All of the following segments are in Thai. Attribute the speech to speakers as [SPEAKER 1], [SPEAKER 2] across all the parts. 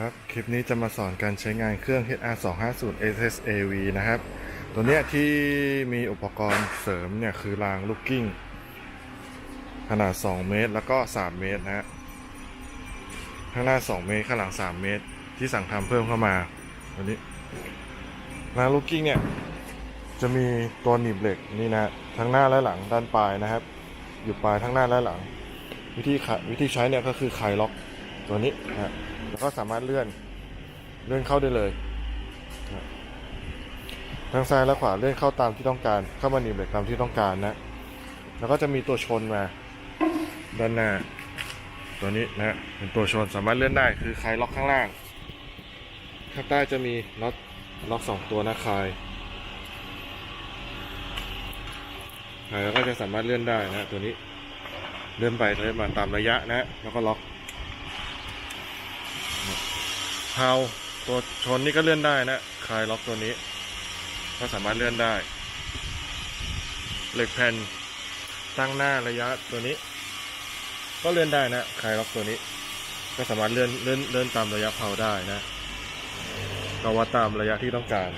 [SPEAKER 1] ครับ คลิปนี้จะมาสอนการใช้งานเครื่อง HR 250 SSAV นะครับ ตัวเนี้ยที่มีอุปกรณ์เสริมเนี่ยคือรางลูกกิ้ง ขนาด 2 เมตร แล้วก็ 3 เมตรนะฮะ ข้างหน้า 2 เมตร ข้างหลัง 3 เมตร ที่สั่งทำเพิ่มเข้ามาตัวนี้ รางลูกกิ้งเนี่ย จะมีตัวหนีบเหล็กนี่นะ ทั้งหน้าและหลังด้านปลายนะครับ อยู่ปลายทั้งหน้าและหลัง วิธีวิธีใช้เนี่ยก็คือคลายล็อกตัวนี้นะฮะ แล้วก็สามารถเลื่อนเลื่อนเข้าได้เลยทางซ้ายและขวาเลื่อนเข้าตามที่ต้องการ เข้ามาหนีบเหล็กตามที่ต้องการนะ แล้วก็จะมีตัวชนมาด้านหน้า ตัวนี้นะเป็นตัวชนสามารถเลื่อนได้คือคลายล็อกข้างล่าง ข้างใต้จะมีล็อกล็อกสองตัวนะคลายคลายแล้วก็จะสามารถเลื่อนได้นะตัวนี้เลื่อนไปเลื่อนมาตามระยะนะ แล้วก็ล็อก เฮาตัวชนนี่ก็เลื่อนได้นะคลายล็อกตัวนี้ก็สามารถเลื่อนได้ เหล็กแผ่นตั้งหน้าระยะตัวนี้ ก็เลื่อนได้นะคลายล็อกตัวนี้ ก็สามารถเลื่อนเลื่อนเลื่อนตามระยะเผาได้นะก็วัดตามระยะที่ต้องการ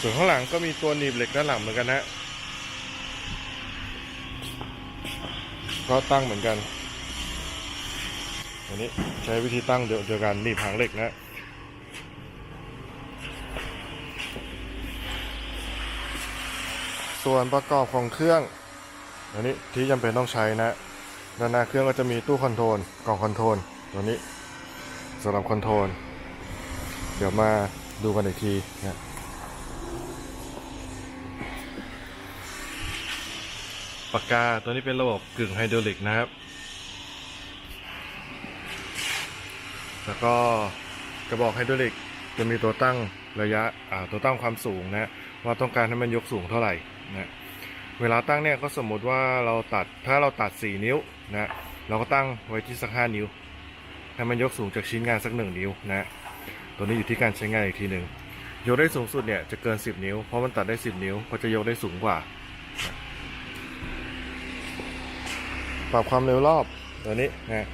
[SPEAKER 1] ส่วนข้างหลังก็มีตัวหนีบเหล็กด้านหลังเหมือนกันนะก็ตั้งเหมือนกันันนี้ใช้วิธีตั้งเดียวกันหนีบหางเหล็กนะส่วนประกอบของเครื่องอันนี้ที่จำเป็นต้องใช้นะด้านหน้าเครื่องก็จะมีตู้คอนโทรลกล่องคอนโทรลตัวนี้สำหรับคอนโทรลเดี๋ยวมาดูกันอีกทีนะปากกาตัวนี้เป็นระบบกึ่งไฮดรอลิกนะครับ แล้วก็กระบอกไฮดรอลิกจะมีตัวตั้งระยะตัวตั้งความสูงนะว่าต้องการให้มันยกสูงเท่าไหร่นะเวลาตั้งเนี่ยก็สมมติว่าเราตัดถ้าเราตัด 4 นิ้วนะเราก็ตั้งไว้ที่สัก 5 นิ้วให้มันยกสูงจากชิ้นงานสัก 1 นิ้วนะตัวนี้อยู่ที่การใช้งานอีกทีหนึ่งยกได้สูงสุดเนี่ยจะเกิน 10 นิ้วเพราะมันตัดได้ 10 นิ้วก็จะยกได้สูงกว่า ปรับความเร็วรอบตัวนี้นะ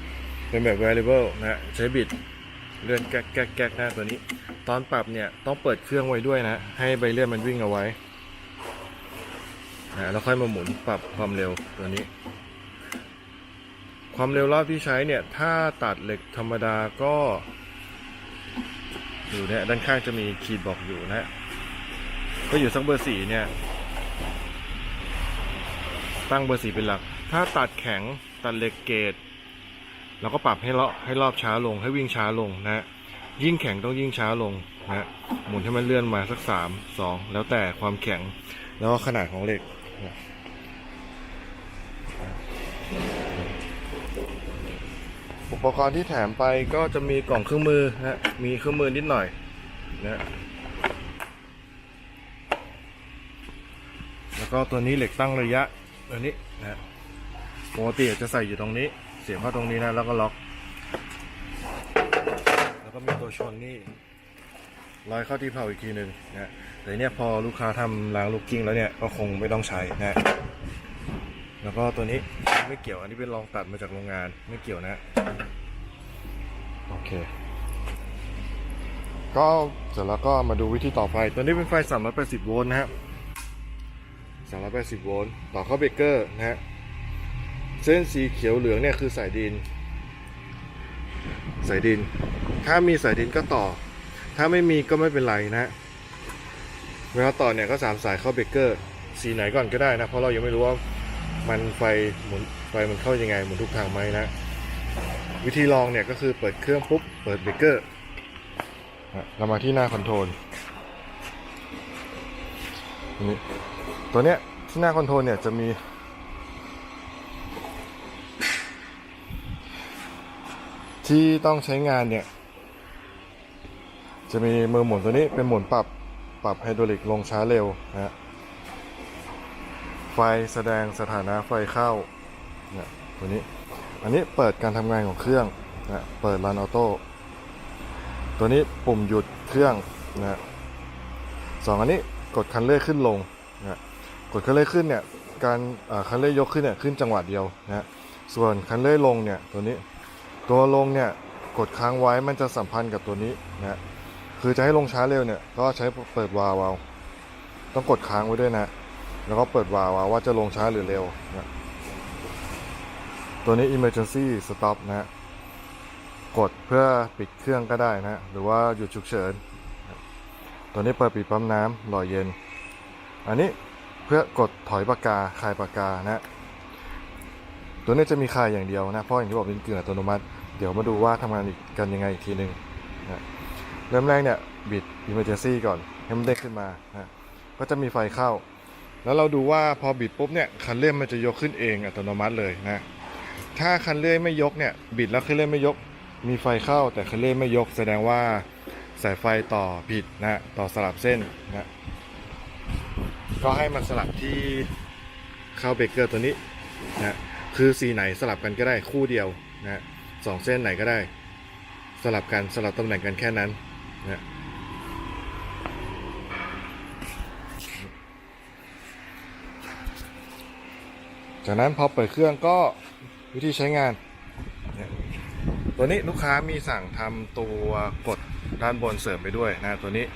[SPEAKER 1] เป็นแบบ variable นะใช้บิดเลื่อนแก๊กแก๊กแก๊กนะตัวนี้ ตอนปรับเนี่ยต้องเปิดเครื่องไว้ด้วยนะ ให้ใบเลื่อนมันวิ่งเอาไว้นะแล้วค่อยมาหมุนปรับความเร็วตัวนี้ ความเร็วรอบที่ใช้เนี่ยถ้าตัดเหล็กธรรมดาก็อยู่เนี่ยด้านข้างจะมีขีดบอกอยู่นะ ก็อยู่สักเบอร์สี่เนี่ย ตั้งเบอร์สี่เป็นหลัก ถ้าตัดแข็งตัดเหล็กเกรด เราก็ปรับให้เลาะให้รอบช้าลง ให้วิ่งช้าลงนะยิ่งแข็งต้องยิ่งช้าลงนะหมุนให้มันเลื่อนมาสักสามสองแล้วแต่ความแข็งแล้วก็ขนาดของเหล็กนะอุปกรณ์ที่แถมไปก็จะมีกล่องเครื่องมือนะมีเครื่องมือนิดหน่อยนะแล้วก็ตัวนี้เหล็กตั้งระยะตัวนี้นะปกติจะใส่อยู่ตรงนี้ เสียบเข้าตรงนี้นะแล้วก็ล็อก แล้วก็มีตัวชนนี่ร้อยเข้าที่เผาอีกทีหนึ่งนะแต่เนี่ยพอลูกค้าทำล้างลูกกิ้งแล้วเนี่ยก็คงไม่ต้องใช้นะแล้วก็ตัวนี้ไม่เกี่ยวอันนี้เป็นรองตัดมาจากโรงงานไม่เกี่ยวนะโอเค ก็เสร็จแล้วก็มาดูวิธีต่อไฟ ตัวนี้เป็นไฟ 380 โวลต์นะครับ380 โวลต์ต่อเข้าเบรกเกอร์นะฮะ เส้นสีเขียวเหลืองเนี่ยคือสายดิน สายดิน ถ้ามีสายดินก็ต่อ ถ้าไม่มีก็ไม่เป็นไรนะเวลาต่อเนี่ยก็สามสายเข้าเบรกเกอร์ สีไหนก่อนก็ได้นะ เพราะเรายังไม่รู้ว่ามันไฟหมุนไฟมันเข้ายังไงหมุนทุกทางไหมนะ วิธีลองเนี่ยก็คือเปิดเครื่องปุ๊บเปิดเบรกเกอร์เรามาที่หน้าคอนโทรลตัวนี้ตัวเนี้ยที่หน้าคอนโทรลเนี่ยจะมี ที่ต้องใช้งานเนี่ย จะมีมือหมุนตัวนี้เป็นหมุนปรับปรับไฮดรอลิกลงช้าเร็วนะฮะไฟแสดงสถานะไฟเข้าเนี่ยตัวนี้ อันนี้เปิดการทำงานของเครื่องนะเปิดรันออโต้ตัวนี้ปุ่มหยุดเครื่องนะสองอันนี้กดคันเร่งขึ้นลงนะกดคันเร่งขึ้นเนี่ยการคันเร่งยกขึ้นเนี่ยขึ้นจังหวะเดียวนะส่วนคันเร่งลงเนี่ยตัวนี้ ตัวลงเนี่ยกดค้างไว้มันจะสัมพันธ์กับตัวนี้นะคือจะให้ลงช้าเร็วเนี่ยก็ใช้เปิดวาล์วเอาต้องกดค้างไว้ด้วยนะ แล้วก็เปิดวาล์วเอาว่าจะลงช้าหรือเร็วนะตัวนี้ emergency stop นะกดเพื่อปิดเครื่องก็ได้นะหรือว่าหยุดฉุกเฉิน ตัวนี้เปิดปิดปั๊มน้ำหล่อเย็น อันนี้เพื่อกดถอยปากกาคลายปากกานะ ตัวนี้จะมีคายอย่างเดียวนะเพราะอย่างที่บอกเป็นเกลืออัตโนมัติ เดี๋ยวมาดูว่าทำงานอีกกันยังไงอีกทีหนึ่งนะเริ่มแรกเนี่ยบิด emergency ก่อนให้มันเด้งขึ้นมานะก็จะมีไฟเข้า แล้วเราดูว่าพอบิดปุ๊บเนี่ยคันเลื่อนมันจะยกขึ้นเองอัตโนมัติเลยนะถ้าคันเลื่อนไม่ยกเนี่ยบิดแล้วคันเลื่อนไม่ยก มีไฟเข้าแต่คันเลื่อนไม่ยก แสดงว่าสายไฟต่อผิดนะต่อสลับเส้นนะก็ให้มันสลับที่เข้าเบรกเกอร์ตัวนี้นะ คือสีไหนสลับกันก็ได้คู่เดียวนะสองเส้นไหนก็ได้ สลับกันสลับตำแหน่งกันแค่นั้นนะจากนั้นพอเปิดเครื่องก็วิธีใช้งาน ตัวนี้ลูกค้ามีสั่งทำตัวกดด้านบนเสริมไปด้วยนะตัวนี้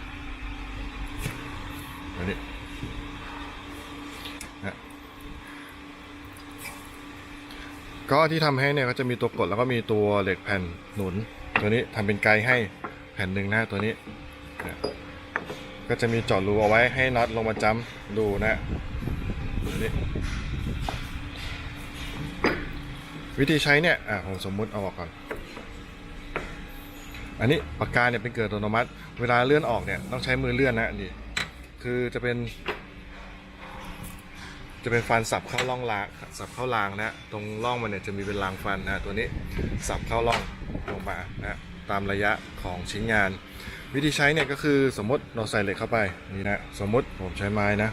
[SPEAKER 1] ตัวนี้นะ ก็ที่ทำให้เนี่ยก็จะมีตัวกดแล้วก็มีตัวเหล็กแผ่นหนุน ตัวนี้ทำเป็นไกด์ให้แผ่นหนึ่งนะตัวนี้ ก็จะมีเจอดรูเอาไว้ให้น็อตลงมาจ้ำดูนะตัวนี้วิธีใช้เนี่ยอะผมสมมุติเอาออกก่อน อันนี้ปากกาเนี่ยเป็นเกิดอัตโนมัติ เวลาเลื่อนออกเนี่ยต้องใช้มือเลื่อนนะนี่คือจะเป็น จะเป็นฟันสับเข้าร่องรางสับเข้ารางนะตรงร่องมันเนี่ยจะมีเป็นรางฟันนะตัวนี้สับเข้าร่องลงมานะตามระยะของชิ้นงาน วิธีใช้เนี่ยก็คือสมมติเราใส่เหล็กเข้าไปนี่นะสมมติผมใช้ไม้นะ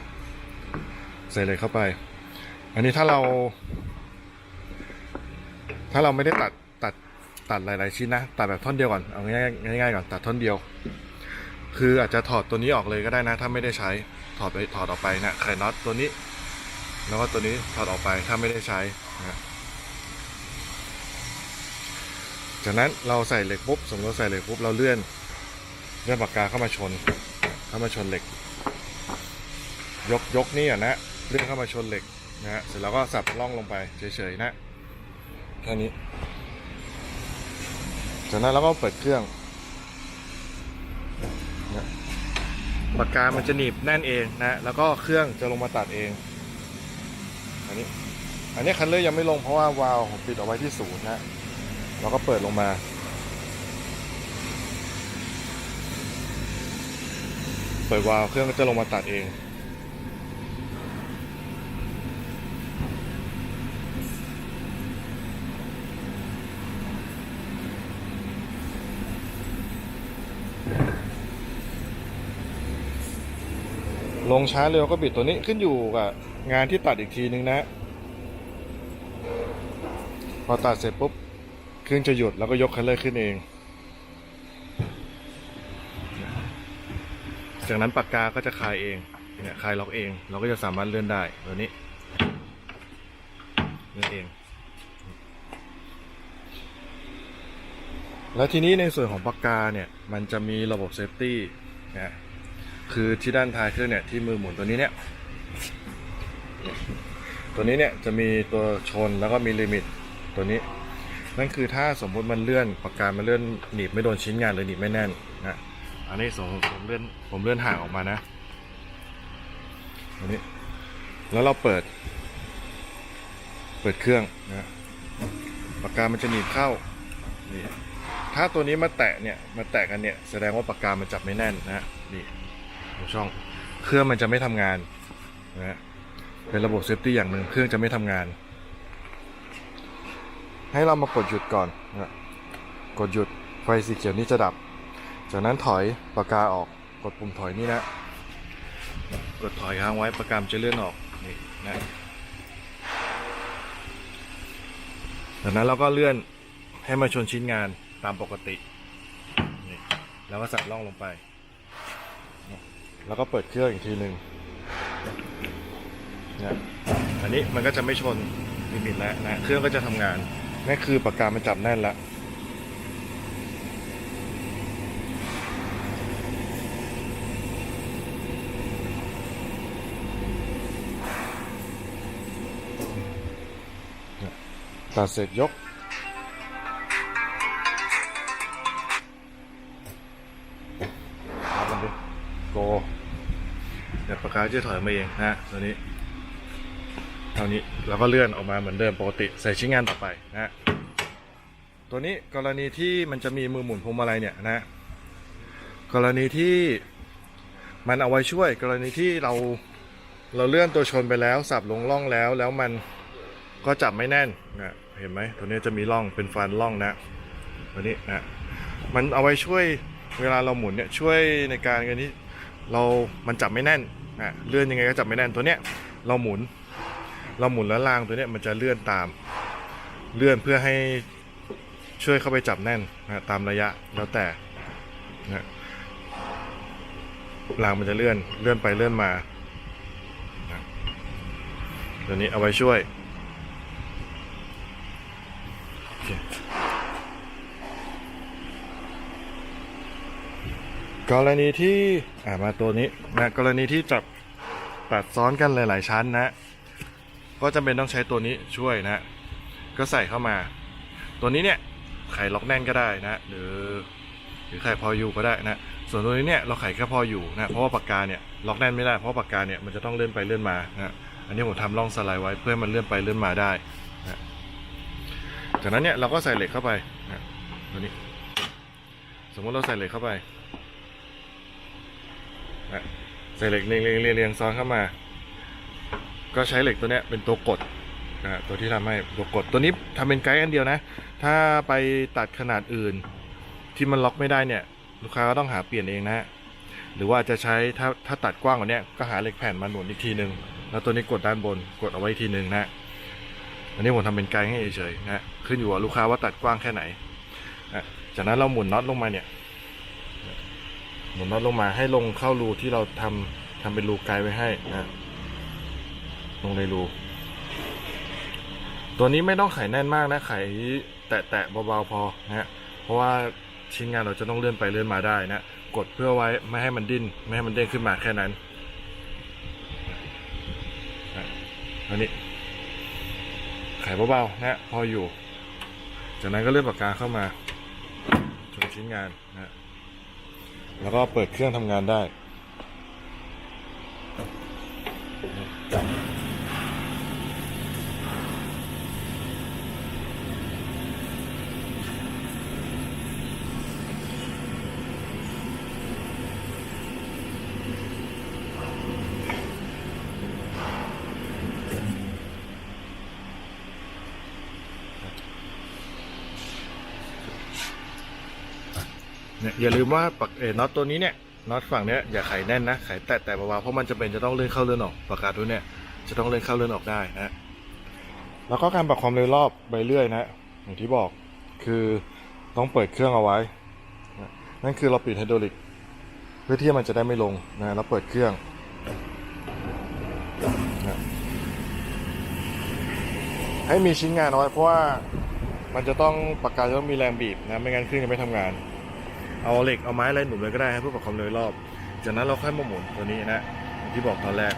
[SPEAKER 1] ใส่เหล็กเข้าไป อันนี้ถ้าเรา ถ้าเราไม่ได้ตัดตัดตัดหลาย ๆ ชิ้นนะตัดแบบท่อนเดียวก่อนเอาง่ายง่ายๆก่อนตัดท่อนเดียว คืออาจจะถอดตัวนี้ออกเลยก็ได้นะ ถ้าไม่ได้ใช้ถอดไปถอดออกไปนะไขน็อตตัวนี้ แล้วก็ตัวนี้ถอดออกไปถ้าไม่ได้ใช้นะจากนั้นเราใส่เหล็กปุ๊บสมมติเราใส่เหล็กปุ๊บเราเลื่อนเลื่อนปากกาเข้ามาชน เข้ามาชนเหล็ก ยกยกนี่อะนะเลื่อนเข้ามาชนเหล็กนะฮะเสร็จแล้วก็สับล่องลงไปเฉยๆนะแค่นี้ จากนั้นเราก็เปิดเครื่องปากกามันจะหนีบแน่นเองนะ แล้วก็เครื่องจะลงมาตัดเอง อันนี้ อันนี้คันเลอร์ยังไม่ลงเพราะว่าวาล์วผมปิดเอาไว้ที่ศูนย์นะเราก็เปิดลงมา เปิดวาล์วเครื่องก็จะลงมาตัดเอง งช้าเร็วก็บิดตัวนี้ขึ้นอยู่กับงานที่ตัดอีกทีนึงนะ พอตัดเสร็จปุ๊บเครื่องจะหยุดแล้วก็ยกคันเลอร์ขึ้นเอง จากนั้นปากกาก็จะคลายเองเนี่ยคลายล็อกเอง เราก็จะสามารถเลื่อนได้ตัวนี้เลื่อนเอง แล้วทีนี้ในส่วนของปากกาเนี่ยมันจะมีระบบเซฟตี้นะ คือที่ด้านท้ายเครื่องเนี่ยที่มือหมุนตัวนี้เนี่ย ตัวนี้เนี่ยจะมีตัวชนแล้วก็มีลิมิตตัวนี้ นั่นคือถ้าสมมุติมันเลื่อนปากกามันเลื่อนหนีบไม่โดนชิ้นงานหรือหนีบไม่แน่นนะอันนี้สมมติผมเลื่อนผมเลื่อนห่างออกมานะตัวนี้ แล้วเราเปิด เปิดเครื่องนะปากกามันจะหนีบเข้านี่ถ้าตัวนี้มาแตะเนี่ยมาแตะกันเนี่ยแสดงว่าปากกามันจับไม่แน่นนะนี่ ช่องเครื่องมันจะไม่ทำงานนะเป็นระบบเซฟตี้อย่างหนึ่งเครื่องจะไม่ทำงาน ให้เรามากดหยุดก่อนนะกดหยุดไฟสีเขียวนี้จะดับ จากนั้นถอยปากกาออกกดปุ่มถอยนี่นะ กดถอยค้างไว้ปากกามจะเลื่อนออกนี่นะจากนั้นเราก็เลื่อนให้มาชนชิ้นงานตามปกติ แล้วก็ใส่ล่องลงไป แล้วก็เปิดเครื่องอีกทีหนึ่งเนี่ยอันนี้มันก็จะไม่ชนลิมิตแล้วนะ เครื่องก็จะทำงานนี่คือปากกามันจับแน่นแล้วตัดเสร็จยก เดี๋ยวปาจะถอยมาเองนะฮะตัวนี้เท่านี้แล้วก็เลื่อนออกมาเหมือนเดิมปกติใส่ชิ้นงานต่อไปนะฮะตัวนี้กรณีที่มันจะมีมือหมุนพวงมาลัยเนี่ยนะกรณีที่มันเอาไว้ช่วย กรณีที่เราเราเลื่อนตัวชนไปแล้ว สับลงร่องแล้วแล้วมันก็จับไม่แน่นนะเห็นไหมตัวนี้จะมีร่องเป็นฟันร่องนะตัวนี้นะมันเอาไว้ช่วยเวลาเราหมุนเนี่ยช่วยในการกันที่เรา มันจับไม่แน่น นะเลื่อนยังไงก็จับไม่แน่นตัวเนี้ยเราหมุน เราหมุนแล้วรางตัวเนี้ยมันจะเลื่อนตาม เลื่อนเพื่อให้ช่วยเข้าไปจับแน่นนะตามระยะแล้วแต่นะรางมันจะเลื่อนเลื่อนไปเลื่อนมานะตัวนี้เอาไว้ช่วยกรณีที่อ่ามาตัวนี้นะกรณีที่จับ ตัดซ้อนกันหลาย ๆ ชั้นนะ ก็จำเป็นต้องใช้ตัวนี้ช่วยนะ ก็ใส่เข้ามา ตัวนี้เนี่ยไขล็อกแน่นก็ได้นะ หรือหรือไขพออยู่ก็ได้นะ ส่วนตัวนี้เนี่ยเราไขแค่พออยู่นะ เพราะว่าปากกาเนี่ยล็อกแน่นไม่ได้ เพราะปากกาเนี่ยมันจะต้องเลื่อนไปเลื่อนมานะอันนี้ผมทำร่องสไลด์ไว้เพื่อให้มันเลื่อนไปเลื่อนมาได้นะจากนั้นเนี่ยเราก็ใส่เหล็กเข้าไปนะตัวนี้ สมมติเราใส่เหล็กเข้าไปนะใส่เหล็กเรียงเรียงเรียงเรียงซ้อนเข้ามา ก็ใช้เหล็กตัวเนี้ยเป็นตัวกดนะตัวที่ทำให้ตัวกดตัวนี้ทำเป็นไกด์อันเดียวนะ ถ้าไปตัดขนาดอื่นที่มันล็อกไม่ได้เนี่ย ลูกค้าก็ต้องหาเปลี่ยนเองนะหรือว่าจะใช้ถ้าถ้าตัดกว้างกว่านี้ก็หาเหล็กแผ่นมาหนุนอีกทีหนึ่งแล้วตัวนี้กดด้านบนกดเอาไว้ทีหนึ่งนะอันนี้ผมทำเป็นไกด์ให้เฉยๆนะขึ้นอยู่กับลูกค้าว่าตัดกว้างแค่ไหนนะจากนั้นเราหมุนน็อตลงมาเนี่ย หมุนน็อตลงมาให้ลงเข้ารูที่เราทำทำเป็นรูไกด์ไว้ให้นะลงในรู ตัวนี้ไม่ต้องไขแน่นมากนะไขแตะๆเบาๆพอนะฮะเพราะว่าชิ้นงานเราจะต้องเลื่อนไปเลื่อนมาได้นะกดเพื่อไว้ไม่ให้มันดิ้นไม่ให้มันเด้งขึ้นมาแค่นั้นอันนี้ไขเบาๆนะพออยู่ จากนั้นก็เลื่อนปากกาเข้ามาชนชิ้นงานนะ แล้วก็เปิดเครื่องทำงานได้ เนี่ยอย่าลืมว่าปักเออน็อตตัวนี้เนี่ยน็อตฝั่งเนี้ยอย่าไขแน่นนะไขแตะแต่เบาๆเพราะมันจะเป็นจะต้องเลื่อนเข้าเลื่อนออกปากกาตัวเนี้ยจะต้องเลื่อนเข้าเลื่อนออกได้นะแล้วก็การปรับความเร็วรอบไปเรื่อยนะอย่างที่บอกคือต้องเปิดเครื่องเอาไว้ นั่นคือเราปิดไฮดรอลิก เพื่อที่มันจะได้ไม่ลงนะแล้วเปิดเครื่องนะให้มีชิ้นงานเอาไว้เพราะว่ามันจะต้องปากกาจะต้องมีแรงบีบนะไม่งั้นเครื่องจะไม่ทำงาน เอาเหล็กเอาไม้อะไรหนุนเลยก็ได้ให้เพื่อปรับความเร็วรอบ จากนั้นเราค่อยมาหมุนตัวนี้นะที่บอกตอนแรก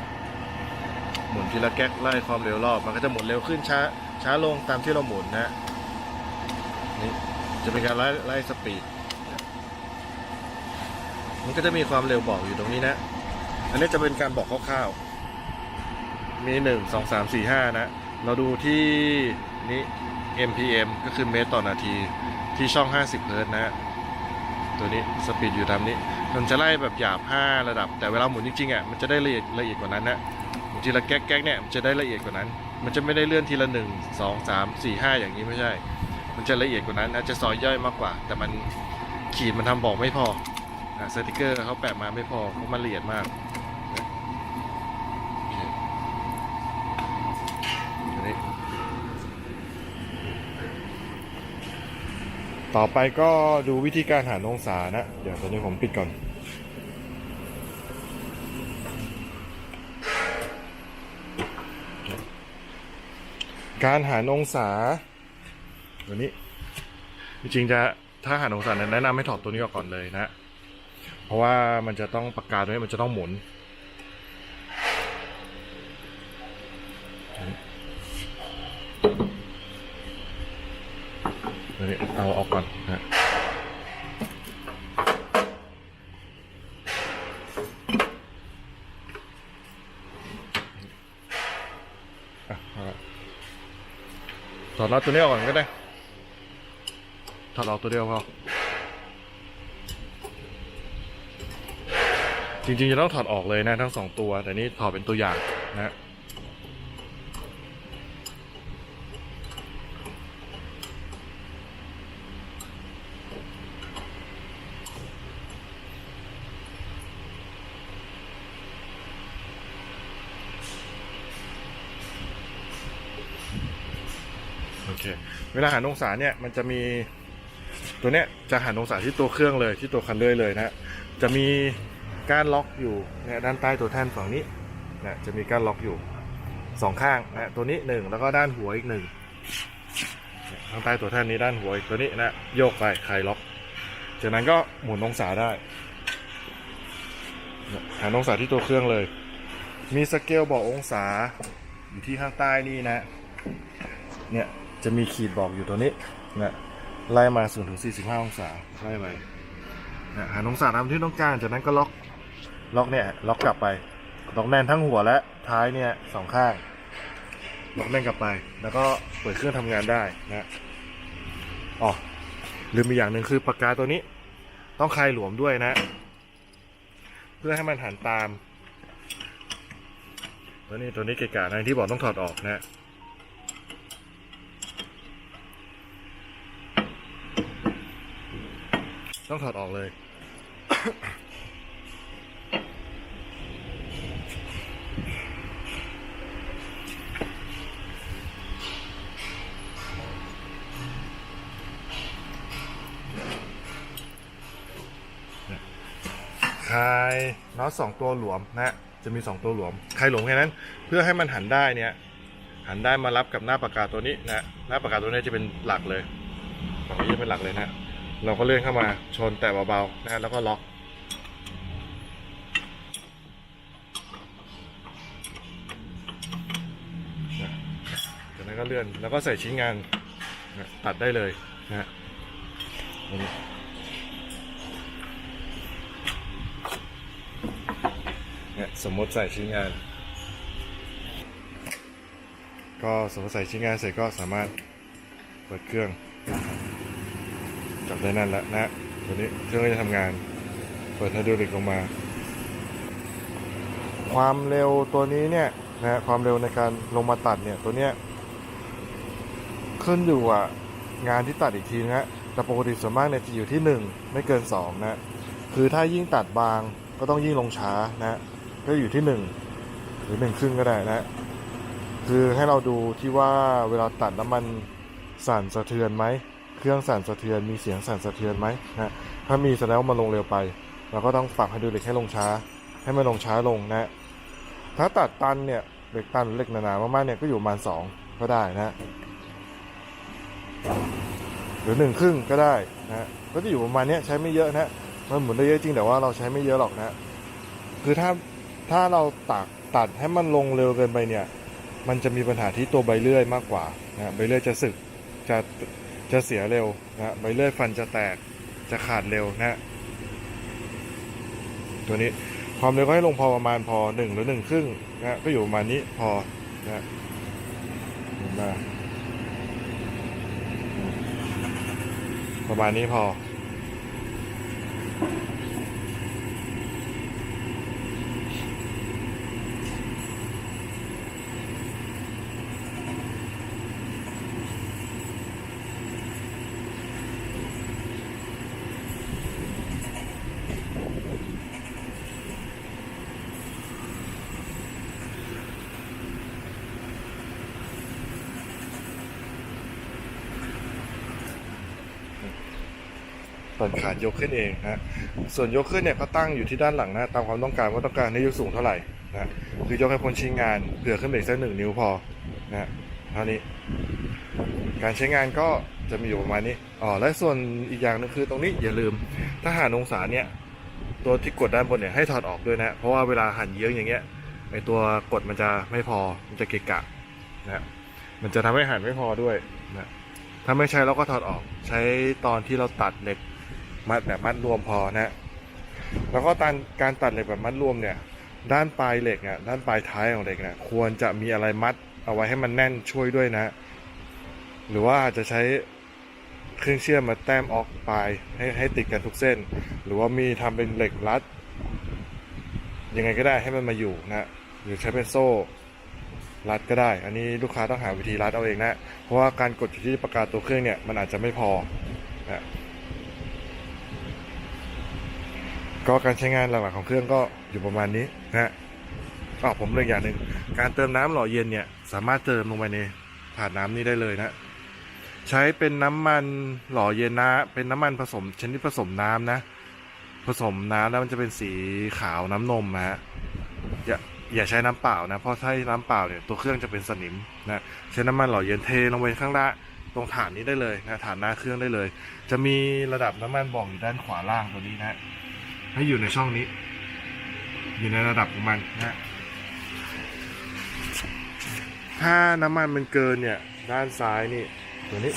[SPEAKER 1] หมุนทีละแก๊กไล่ความเร็วรอบ มันก็จะหมุนเร็วขึ้นช้าช้าลงตามที่เราหมุนนะนี่จะเป็นการไล่ไล่สปีดมันก็จะมีความเร็วบอกอยู่ตรงนี้นะ อันนี้จะเป็นการบอกคร่าวๆ มีหนึ่งสองสามสี่ห้านะ เราดูที่นี้ MPM ก็คือเมตรต่อนาทีที่ช่อง 50เฮิร์ตซ์นะ ตัวนี้สปีดอยู่ตามนี้ มันจะไล่แบบหยาบ5ระดับ แต่เวลาหมุนจริงๆอะมันจะได้ละเอียดละเอียดกว่านั้นนะหมุนทีละแก๊กแก๊กเนี่ยมันจะได้ละเอียดกว่านั้น มันจะไม่ได้เลื่อนทีละ 1 2 3 4 5 อย่างนี้ไม่ใช่ มันจะละเอียดกว่านั้น อาจจะซอยย่อยมากกว่า แต่มันขีดมันทำบอกไม่พออะสติกเกอร์เขาแปะมาไม่พอเพราะมันละเอียดมากนะโอเคอันนี้ ต่อไปก็ดูวิธีการหาองศานะ เดี๋ยวตอนนี้ผมปิดก่อน การหาองศาตัวนี้ จริงๆจะถ้าหาองศาเนี่ยแนะนำให้ถอดตัวนี้ออกก่อนเลยนะ เพราะว่ามันจะต้องปากกาตัวนี้มันจะต้องหมุน เอาออกก่อนนะอะถอดน็อตตัวนี้ออกก่อนก็ได้ถอดออกตัวเดียวพอจริงๆจะต้องถอดออกเลยนะทั้งสองตัว แต่นี่ถอดเป็นตัวอย่างนะ เคเวลาหันองศาเนี่ยมันจะมีตัวเนี้ยจะหันองศาที่ตัวเครื่องเลยที่ตัวคันเลื่อยเลยนะจะมีก้านล็อกอยู่เนี่ยด้านใต้ตัวแท่นฝั่งนี้นะจะมีก้านล็อกอยู่สองข้างนะตัวนี้หนึ่งแล้วก็ด้านหัวอีกหนึ่งข้างใต้ตัวแท่นนี้ด้านหัวอีกตัวนี้นะโยกไปคลายล็อก จากนั้นก็หมุนองศาได้หันองศาที่ตัวเครื่องเลย มีสเกลบอกองศาอยู่ที่ข้างใต้นี่นะเนี่ย จะมีขีดบอกอยู่ตัวนี้นะไล่มา0ถึง45องศาไล่ไปนะหาองศาตามที่ต้องการจากนั้นก็ล็อกล็อกเนี่ยล็อกกลับไปล็อกแน่นทั้งหัวและท้ายเนี่ยสองข้างล็อกแน่นกลับไป แล้วก็เปิดเครื่องทำงานได้นะอ๋อลืมอีกอย่างหนึ่งคือปากกาตัวนี้ ต้องคลายหลวมด้วยนะ เพื่อให้มันหันตามตัวนี้ตัวนี้เกะกะนะที่บอกต้องถอดออกนะ ต้องถอดออกเลย คลายน็อตสองตัวหลวมนะ จะมีสองตัวหลวม คลายหลวมแค่นั้น เพื่อให้มันหันได้เนี่ย หันได้มารับกับหน้าปากกาตัวนี้นะ หน้าปากกาตัวนี้จะเป็นหลักเลยฝั่งนี้จะเป็นหลักเลยนะ เราก็เลื่อนเข้ามาชนแต่เบาๆนะแล้วก็ล็อก จากนั้นก็เลื่อนแล้วก็ใส่ชิ้นงานนะตัดได้เลยนะฮะเนี่ยสมมติใส่ชิ้นงาน ก็สมมติใส่ชิ้นงานเสร็จก็สามารถเปิดเครื่อง จับได้นั่นแล้วนะตัวนี้เครื่องก็จะทำงาน เปิดไฮดรอลิกลงมา ความเร็วตัวนี้เนี่ยนะความเร็วในการลงมาตัดเนี่ยตัวเนี้ยขึ้นอยู่อะงานที่ตัดอีกทีนะฮะแต่ปกติส่วนมากเนี่ยจะอยู่ที่ 1 ไม่เกิน 2 นะ คือถ้ายิ่งตัดบางก็ต้องยิ่งลงช้านะ ก็อยู่ที่ 1 หรือ1ครึ่งก็ได้นะ คือให้เราดูที่ว่าเวลาตัดแล้วมันสั่นสะเทือนไหม เครื่องสั่นสะเทือนมีเสียงสั่นสะเทือนไหมนะถ้ามีแสดงว่ามันลงเร็วไป เราก็ต้องปรับให้ดูเด็กให้ลงช้า ให้มันลงช้าลงนะ ถ้าตัดตันเนี่ยเหล็กตันเหล็กหนาๆมากๆเนี่ยก็อยู่ประมาณสองก็ได้นะหรือหนึ่งครึ่งก็ได้นะก็จะอยู่ประมาณนี้ใช้ไม่เยอะนะมันหมุนได้เยอะจริงแต่ว่าเราใช้ไม่เยอะหรอกนะ คือถ้าถ้าเราตัดตัดให้มันลงเร็วเกินไปเนี่ย มันจะมีปัญหาที่ตัวใบเลื่อยมากกว่านะใบเลื่อยจะสึกจะ จะเสียเร็วนะใบเลื่อยฟันจะแตกจะขาดเร็วนะตัวนี้ความเร็วก็ให้ลงพอประมาณพอหนึ่งหรือหนึ่งครึ่งนะก็อยู่ประมาณนี้พอนะนไหมประมาณนี้พอ ส่วนขาดยกขึ้นเองนะส่วนยกขึ้นเนี่ยก็ตั้งอยู่ที่ด้านหลังนะตามความต้องการว่าต้องการให้ยกสูงเท่าไหร่นะคือยกให้พ้นชิ้นงานเผื่อขึ้นไปอีกสักหนึ่งนิ้วพอนะเท่านี้ การใช้งานก็จะมีอยู่ประมาณนี้อ๋อและส่วนอีกอย่างหนึงคือตรงนี้อย่าลืมถ้าหันองศาเนี่ยตัวที่กดด้านบนเนี่ยให้ถอดออกด้วยนะ เพราะว่าเวลาหันเยื้องอย่างเงี้ยไอตัวกดมันจะไม่พอ มันจะเกะกะนะมันจะทำให้หันไม่พอด้วยนะถ้าไม่ใช้เราก็ถอดออก ใช้ตอนที่เราตัดเหล็ก มัดแบบมัดรวมพอนะแล้วก็การการตัดเหล็กแบบมัดรวมเนี่ย ด้านปลายเหล็กเนี่ยด้านปลายท้ายของเหล็กเนี่ยควรจะมีอะไรมัดเอาไว้ให้มันแน่นช่วยด้วยนะ หรือว่าอาจจะใช้เครื่องเชื่อมมาแต้มออกปลายให้ให้ติดกันทุกเส้น หรือว่ามีทำเป็นเหล็กรัด ยังไงก็ได้ให้มันมาอยู่นะหรือใช้เป็นโซ่รัดก็ได้ อันนี้ลูกค้าต้องหาวิธีรัดเอาเองนะ เพราะว่าการกดอยู่ที่ประกาศตัวเครื่องเนี่ยมันอาจจะไม่พอนะ ก็การใช้งานหลักๆของเครื่องก็อยู่ประมาณนี้นะอ๋อผมเลยอย่างหนึ่งการเติมน้ำหล่อเย็นเนี่ย สามารถเติมลงไปในถาดน้ำนี้ได้เลยนะ ใช้เป็นน้ำมันหล่อเย็นนะ เป็นน้ำมันผสมชนิดผสมน้ำนะ ผสมน้ำแล้วมันจะเป็นสีขาวน้ำนมนะฮะอย่าอย่าใช้น้ำเปล่านะ เพราะถ้าน้ำเปล่าเนี่ยตัวเครื่องจะเป็นสนิมนะใช้น้ำมันหล่อเย็นเทลงไปข้างล่างตรงฐานนี้ได้เลยนะฐานหน้าเครื่องได้เลย จะมีระดับน้ำมันบอกอยู่ด้านขวาล่างตัวนี้นะ ให้อยู่ในช่องนี้ อยู่ในระดับของมันนะถ้าน้ำมันมันเกินเนี่ย ด้านซ้ายนี่ตัวนี้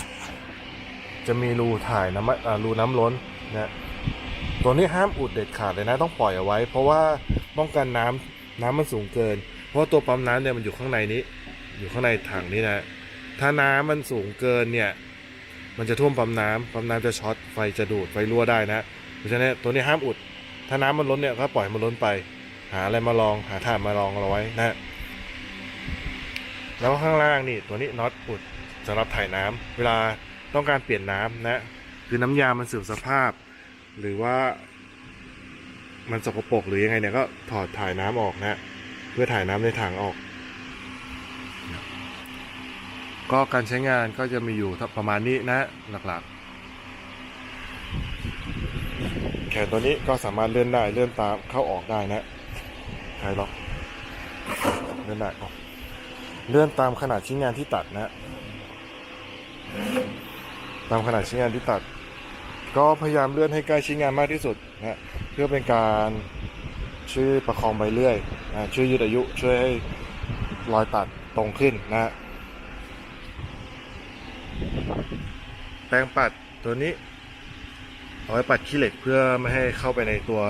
[SPEAKER 1] จะมีรูถ่ายน้ำมันอ่ารูน้ำล้นนะตัวนี้ห้ามอุดเด็ดขาดเลยนะต้องปล่อยเอาไว้ เพราะว่าป้องกันน้ำน้ำมันสูงเกิน เพราะตัวปั๊มน้ำเนี่ยมันอยู่ข้างในนี้ อยู่ข้างในถังนี้นะ ถ้าน้ำมันสูงเกินเนี่ยมันจะท่วมปั๊มน้ำปั๊มน้ำจะช็อตไฟจะดูดไฟรั่วได้นะ เพราะฉะนั้นตัวนี้ห้ามอุด ถ้าน้ำมันล้นเนี่ยก็ปล่อยมันล้นไป หาอะไรมาลองหาถ่านมาลองเอาไว้นะแล้วข้างล่างนี่ตัวนี้น็อตอุดสำหรับถ่ายน้ำเวลาต้องการเปลี่ยนน้ำนะคือน้ำยามันเสื่อมสภาพ หรือว่า มันสกปรกหรือยังไงเนี่ยก็ถอดถ่ายน้ำออกนะเพื่อถ่ายน้ำในถังออก ก็การใช้งานก็จะมีอยู่ประมาณนี้นะหลักๆ แขนตัวนี้ก็สามารถเลื่อนได้เลื่อนตามเข้าออกได้นะใครล็อกเลื่อนได้ออกเลื่อนตามขนาดชิ้นงานที่ตัดนะ ตามขนาดชิ้นงานที่ตัด ก็พยายามเลื่อนให้ใกล้ชิ้นงานมากที่สุดนะเพื่อเป็นการช่วยประคองใบเลื่อยนะช่วยยืดอายุช่วยให้รอยตัดตรงขึ้นนะแปรงปัดตัวนี้ เอาไว้ปัดขี้เหล็กเพื่อไม่ให้เข้าไปในตัว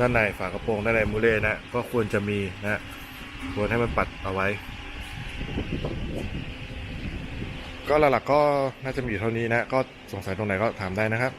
[SPEAKER 1] ด้านในฝากระโปรงด้านในมูเล่นะ ก็ควรจะมีนะควรให้มันปัดเอาไว้ ก็หลักๆก็น่าจะมีอยู่เท่านี้นะ ก็สงสัยตรงไหนก็ถามได้นะครับ